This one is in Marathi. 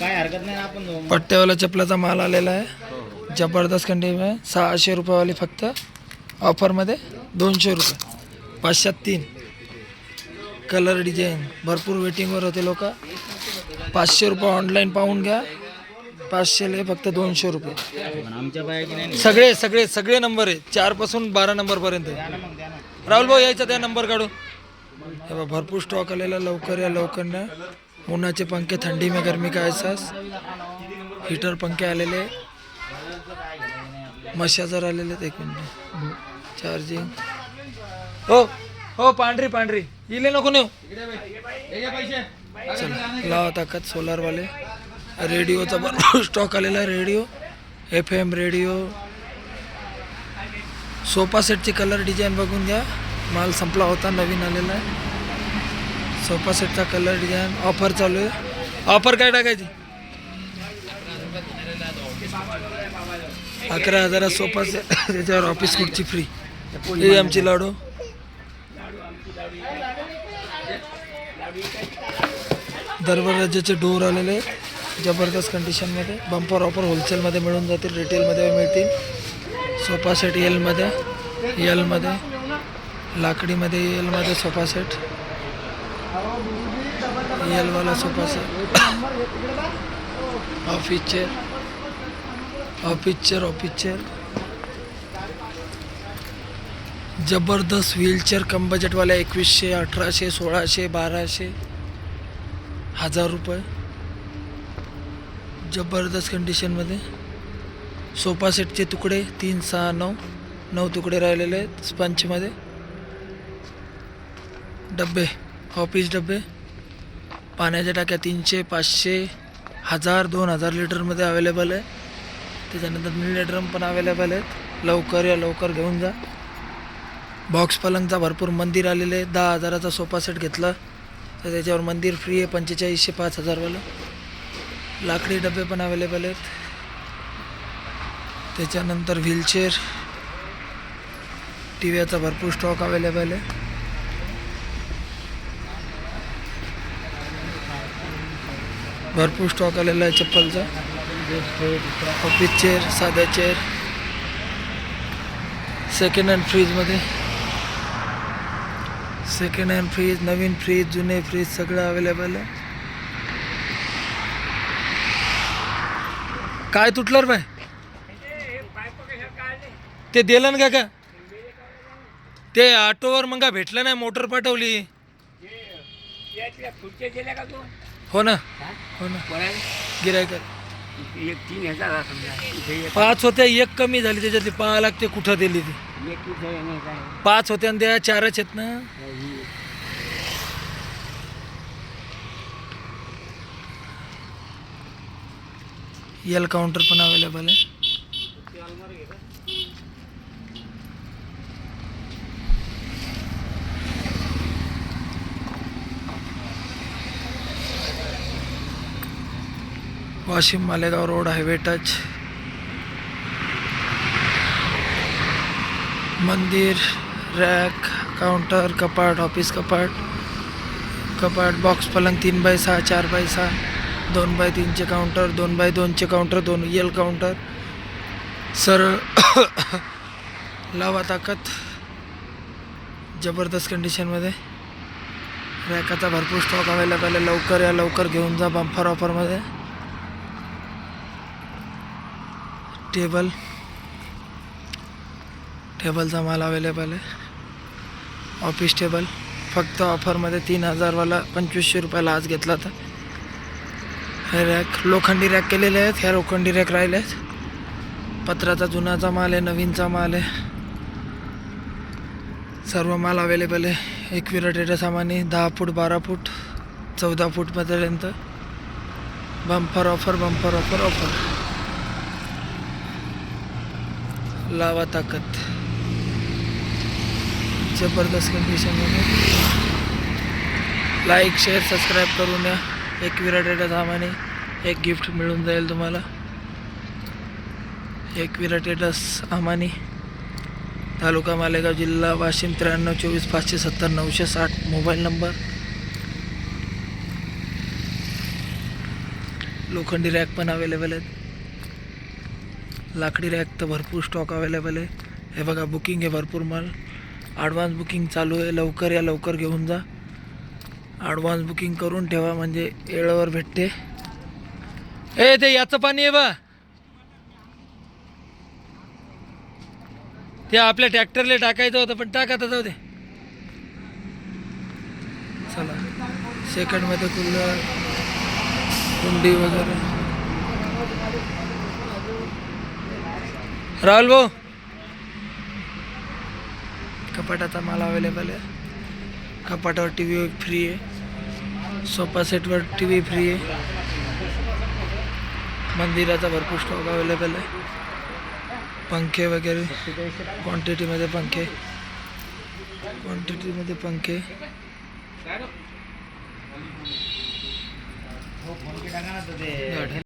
काय हरकत नाही आपण. पट्ट्यावाला चपलाचा माल आलेला आहे. जबरदस्त कंडिशन आहे. सहाशे रुपयेवाली फक्त. ऑफरमध्ये दोनशे रुपये. पाचशेत तीन. कलर डिझाईन भरपूर वेटिंगवर होते लोक. पाचशे रुपये ऑनलाईन पाहून घ्या. पाचशेले फक्त दोनशे रुपये. सगळे सगळे सगळे नंबर आहे चारपासून बारा नंबरपर्यंत राहुल भाऊ यायचा त्या नंबर काढून. हे भरपूर स्टॉक आलेला लवकर या लवकर ना. उन्हाचे पंखे थंडी में गर्मी का एहसास? हीटर पंखे आलेले मशाजर आलेले आहेत एक मिनिट. चार्जिंग हो हो पांढरी पांढरी. इले नको नेऊ. चला लावा ताकद सोलारवाले रेडिओचा भरपूर स्टॉक आलेला आहे radio F M radio sofa सेटची colour design बघून घ्या. माल संपला होता नवीन आलेला आहे. सोफा सेटचा कलर डिझाईन ऑफर चालू आहे. ऑफर काय टाकायची? अकरा हजारात सोफा सेट त्याच्यावर ऑफिस कुठची फ्री ही आमची लाडू. दरवाजाचे डोर आलेले जबरदस्त कंडिशनमध्ये बंपर ऑफर होलसेलमध्ये मिळून जातील रिटेलमध्ये मिळतील. सोफा सेट एलमध्ये एलमध्ये लाकडीमध्ये एलमध्ये sofa set एलवाला sofa set office chair office chair office chair जबरदस्त व्हीलचेअर कम बजेटवाल्या एकवीसशे अठराशे सोळाशे बाराशे हजार रुपये. जबरदस्त कंडिशनमध्ये सोफा सेटचे तुकडे तीन सहा नऊ. नऊ तुकडे राहिलेले आहेत स्पंचमध्ये डबे हो, ऑफिस डबे पाण्याच्या टाक्या तीनशे पाचशे हजार दोन हजार लिटरमध्ये अवेलेबल आहे. त्याच्यानंतर मिनी ड्रम पण अवेलेबल आहेत. लवकर या लवकर घेऊन जा. बॉक्स पलंगचा भरपूर मंदिर आलेले आहे दहा हजाराचा सोफा सेट घेतला. तर त्याच्यावर मंदिर फ्री आहे पंचेचाळीसशे पाच हजारवालं. लाकडी डबे पण अवेलेबल आहेत. त्याच्यानंतर व्हीलचेअर टी व्हीचा भरपूर स्टॉक अवेलेबल आहे. भरपूर स्टॉक आलेला आहे चप्पलचा. ऑफिस चेअर साध्या चेअर सेकंड हँड फ्रीजमध्ये सेकंड हँड फ्रीज नवीन फ्रीज जुने फ्रीज सगळं अवेलेबल आहे. काय तुटलं रे बाय ते दिलं ना का ते ऑटोवर मग का भेटलं नाही मोटर पाठवली? हो ना. हो? ना. गिरायक एक तीन हजार पाच होत्या एक कमी झाली त्याच्यातली पाहा लागते कुठं दिली ती. पाच होत्या आणि त्या चारच आहेत ना. यल काउंटर पण अवेलेबल आहे. Washim Malegaon road highway touch. मंदिर रॅक काउंटर कपाट ऑफिस कपाट. कपाट बॉक्स पलंग तीन बाय सहा चार बाय सहा दोन बाय तीनचे काउंटर दोन बाय दोनचे काउंटर दोन येल काउंटर. सरळ लावा ताकद. जबरदस्त कंडिशनमध्ये रॅकाचा भरपूर स्टॉक अवेलेबल आहे. लवकर या लवकर घेऊन जा बंफर ऑफरमध्ये टेबल टेबलचा माल अवेलेबल आहे. ऑफिस टेबल फक्त ऑफरमध्ये तीन हजारवाला पंचवीसशे रुपयाला आज घेतला होता. हे रॅक लोखंडी रॅक केलेले आहेत ह्या लोखंडी रॅक राहिले आहेत. पत्राचा जुनाचा माल आहे नवीनचा माल आहे. सर्व माल अवेलेबल आहे. एकविरा टेटा सामानी दहा फूट बारा फूट चौदा फूटपर्यंत bumper offer bumper offer offer लावा ताकद जबरदस्त कंडिशनमध्ये लाईक शेअर सबस्क्राईब करून या एक विराटेटा धामाने एक गिफ्ट मिळून जाईल तुम्हाला. एक विराटेडस आमानी तालुका मालेगाव जिल्हा वाशिम त्र्याण्णव चोवीस पाचशे सत्तर नऊशे साठ. Mobile number. लोखंडी रॅक पण अवेलेबल आहेत. लाकडी रॅक तर भरपूर स्टॉक अवेलेबल आहे. हे बघा बुकिंग आहे भरपूर माल. ॲडव्हान्स बुकिंग चालू आहे. लवकर या लवकर घेऊन जा. ॲडव्हान्स बुकिंग करून ठेवा म्हणजे वेळेवर भेटते. ए ते याचं पाणी आहे बा. ते आपल्या ट्रॅक्टरला टाकायचं होतं पण टाका तर जाऊ दे. चला. सेकंडमध्ये कुल्लर कुंडी वगैरे. राहुल भाऊ. कपाटाचा माल अवेलेबल आहे. कपाटावर टी व्ही फ्री आहे. सोफा सेटवर टी व्ही फ्री आहे. मंदिराचा भरपूर स्टॉक अवेलेबल आहे. पंखे वगैरे क्वांटिटीमध्ये पंखे. क्वांटिटीमध्ये पंखे.